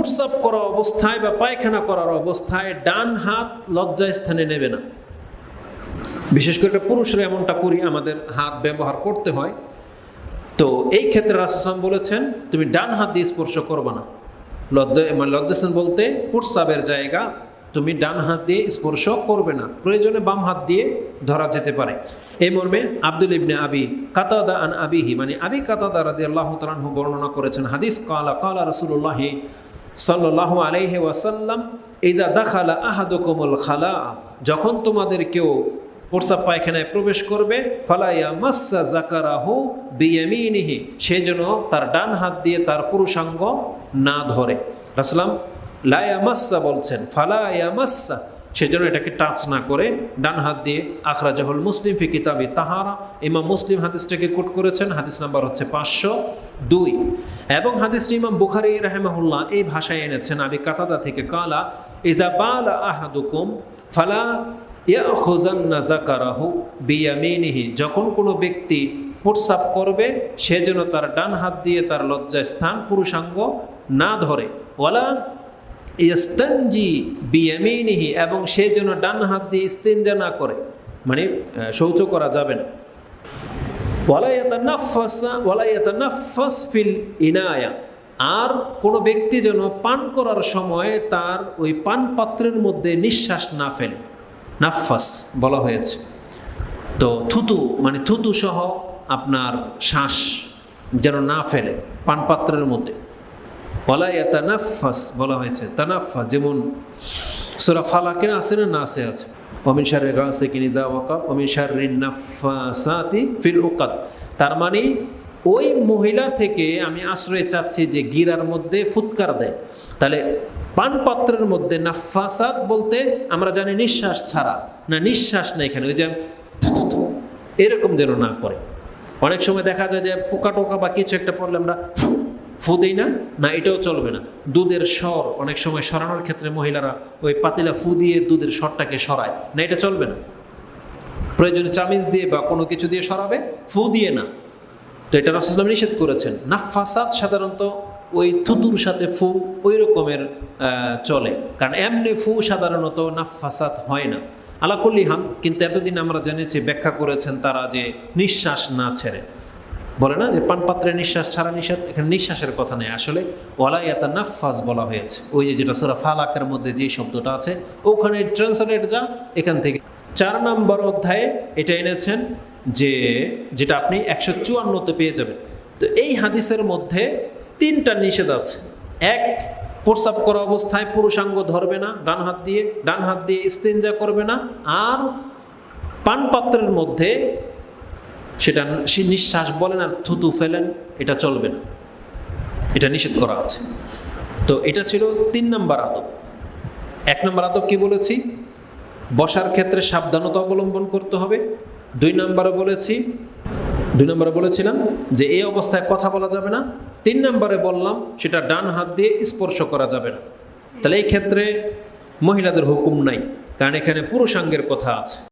প্রস্রাব করা অবস্থায় বা পায়খানা করার অবস্থায় ডান হাত লজ্জায় স্থানে নেবে না। বিশেষ করে পুরুষরা এমনটা করি, আমাদের হাত ব্যবহার করতে হয়। তো এই ক্ষেত্রে রাসুসাম বলেছেন, তুমি ডান হাত দিয়ে স্পর্শ করবে না। লজ্জা মানে লজ্জাস্থান বলতে প্রস্রাবের জায়গা, তুমি ডান হাত দিয়ে স্পর্শ করবে না। প্রয়োজনে বাম হাত দিয়ে ধরা যেতে পারে। এই মর্মে আব্দুল ইবনে আবি কাতাদা আন আবিহি মানে আবি কাতাদা রাদি আল্লাহ তালাহু বর্ণনা করেছেন, হাদিস, কালা কালা রসুল্লাহি সাল্লাহ আলাইহে ওয়াসাল্লাম, ইজা দাখালা আহাদুকুমুল খালা যখন তোমাদের কেউ প্রস্রাব পায়খানায় প্রবেশ করবে ফালাইয়া মাসা জাকারাহু বিয়ামিনিহি সে যেন তার ডান হাত দিয়ে তার পুরুষাঙ্গ না ধরে। রাসলাম লায়া মাসা বলছেন ফালায়া মাসা সেজন্য এটাকে টাচ না করে ডান হাত দিয়ে আখরা জাহুল মুসলিম ফি কিতাবি তাহারা। ইমাম মুসলিম হাদিসটাকে কোট করেছেন, হাদিস নাম্বার হচ্ছে পাঁচশো দুই। এবং হাদিসটি ইমাম বুখারি রাহেমাহুল্লাহ এই ভাষায় এনেছেন, আবি কাতাদা থেকে কালা, ইজা বালা আহাদুকুম, ফালা ইয়াখুজান্না জাকারাহু বিয়ামিনিহি। যখন কোনো ব্যক্তি প্রস্রাব করবে, সে যেন তার ডান হাত দিয়ে তার লজ্জা স্থান পুরুষাঙ্গ না ধরে। ওয়ালা ইস্তানজি বিয়ামিনিহি, এবং সে যেন ডান হাত দিয়ে ইস্তেঞ্জা না করে মানে শৌচ করা যাবে না। ফিল আর কোনো ব্যক্তি যেন পান করার সময় তার ওই পান পাত্রের মধ্যে নিঃশ্বাস না ফেলে। নাফাস বলা হয়েছে। তো থুতু মানে থুতু সহ আপনার শ্বাস যেন না ফেলে পান পাত্রের মধ্যে। ওয়ালাইয়া তানাফাস বলা হয়েছে তানাফা যেমন সুরা ফালাকের আছে না? নাসে আছে অমিন শারের গাছে কিনি যা ওয়াকাব অমিন শারের নাফাসাতি ফিল ওকাত তার মানে ওই মহিলা থেকে আমি আশ্রয় চাচ্ছি যে গিরার মধ্যে ফুৎকার দেয়। তাহলে পান পাত্রের মধ্যে নাফাসাত বলতে আমরা জানি নিঃশ্বাস ছাড়া। না, নিঃশ্বাস না এখানে, ওই যে এরকম যেন না করে। অনেক সময় দেখা যায় যে পোকা টোকা বা কিছু একটা পড়লে আমরা ফু, ফু দিই না না এটাও চলবে না। দুধের স্বর অনেক সময় সরানোর ক্ষেত্রে মহিলারা ওই পাতিলা ফু দিয়ে দুধের স্বরটাকে সরায়। না এটা চলবে না। প্রয়োজনে চামিচ দিয়ে বা কোনো কিছু দিয়ে সরাবে ফু দিয়ে না। তো এটা রসুলাম নিষেধ করেছেন। না ফাসাদ সাধারণত ওই থুতুর সাথে ফু ওই রকমের চলে। কারণ এমনি ফু সাধারণত না ফাসাদ হয় না। আলাকুল্লি হান কিন্তু এতদিন আমরা জেনেছি ব্যাখ্যা করেছেন তারা যে নিঃশ্বাস না ছেড়ে। বলে না যে পানপাত্রে নিঃশ্বাস ছাড়া নিষেধ, এখানে নিঃশ্বাসের কথা নেই। আসলে ওয়ালাইয়াতা নাফাস বলা হয়েছে। ওই যে যেটা সুরা ফালাকের মধ্যে যে শব্দটা আছে, ওখানে ট্রান্সলেট যা, এখান থেকে। চার নম্বর অধ্যায়ে এটা এনেছেন যে, যেটা আপনি একশো চুয়ান্নতে পেয়ে যাবেন। তো এই হাদিসের মধ্যে তিনটা নিষেধ আছে। এক, প্রস্রাব করা অবস্থায় পুরুষাঙ্গ ধরবে না, ডান হাত দিয়ে, ডান হাত দিয়ে ইস্তেঞ্জা করবে না। আর পানপাত্রের মধ্যে সেটা সে নিঃশ্বাস বলেন আর থুতু ফেলেন, এটা চলবে না। এটা নিষেধ করা আছে। তো এটা ছিল তিন নম্বর আদব। এক নম্বর আদব কি বলেছি? বসার ক্ষেত্রে সাবধানতা অবলম্বন করতে হবে। দুই নম্বরে বলেছি, দুই নম্বরে বলেছিলাম যে এই অবস্থায় কথা বলা যাবে না। তিন নম্বরে বললাম সেটা ডান হাত দিয়ে স্পর্শ করা যাবে না। তাহলে এই ক্ষেত্রে মহিলাদের হুকুম নাই, কারণ এখানে পুরুষাঙ্গের কথা আছে।